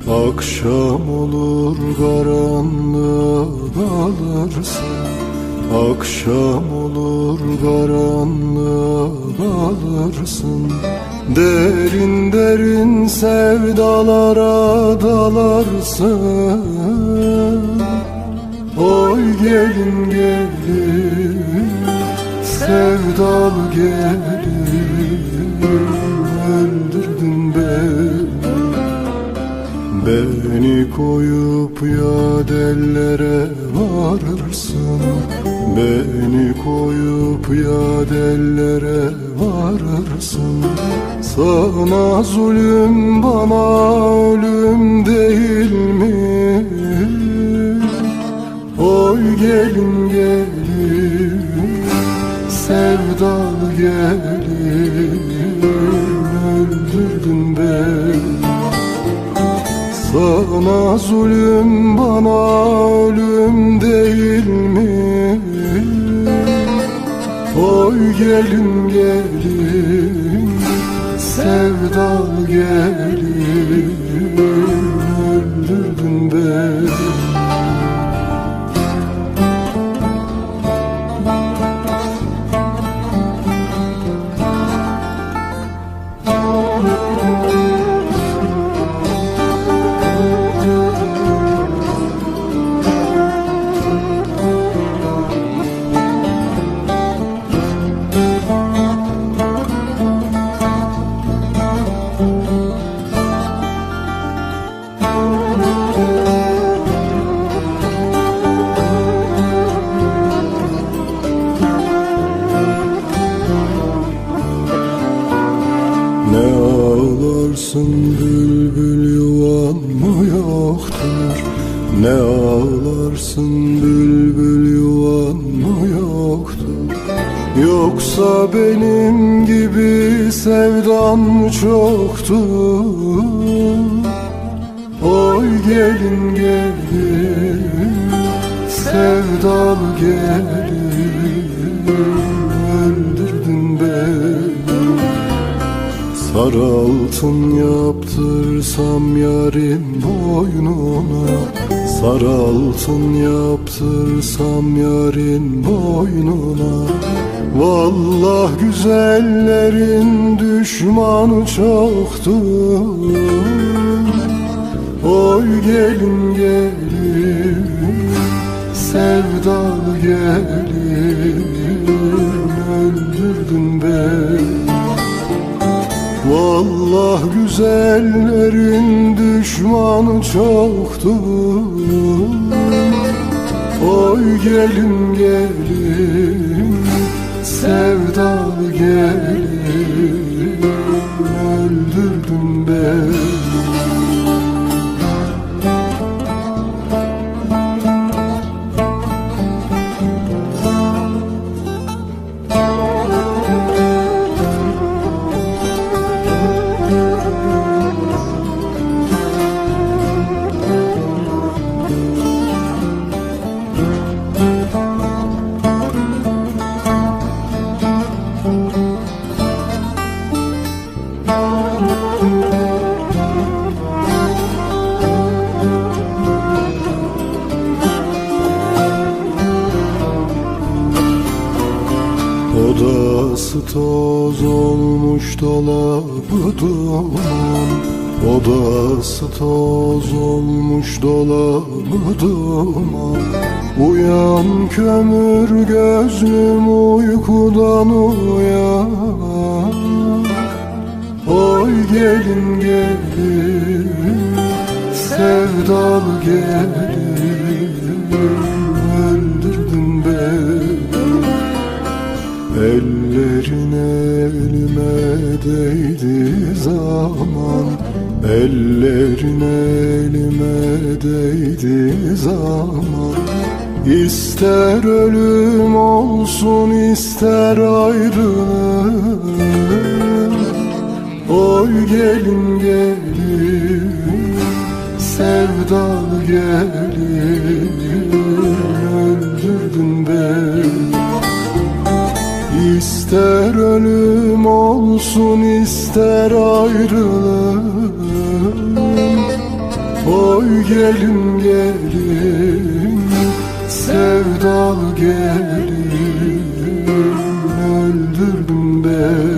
Akşam olur karanlığa kalırsın Akşam olur karanlığa kalırsın Derin derin sevdalara dalarsın. Oy gelin gelin sevdalı gelin Beni koyup ya dellere varırsın Beni koyup ya dellere varırsın Sana zulüm bana ölüm değil mi? Oy gelin gelin sevdalı gelin. Öldürdün beni sana zulüm bana ölüm değil mi? Oy gelin gelin sevdal gelin ağlarsın bülbül yuvan mı yoktur? Ne ağlarsın bülbül yuvan mı yoktur? Yoksa benim gibi sevdan mı çoktur? Oy gelin gelin sevdalı gelin Sarı altın yaptırsam yarın boynuna. Sarı altın yaptırsam yarın boynuna. Vallah güzellerin düşmanı çoktur Oy gelin gelin sevdalı gelin güzellerin düşmanı çoktur Oy gelin gelin sevdalı gelin Odası toz olmuş dolabı duman. Odası toz olmuş dolabı duman. Uyan kömür gözlüm uykudan uyan. Oy gelin gelin sevdalı gelin değdi zaman Ellerin elime değdi zaman. İster ölüm olsun ister ayrılık Oy gelin gelin sevdalı gelin. Öldürdün beni İster ölüm olsun ister ayrılık Oy gelin gelin Sevdalı gelin. Öldürdün beni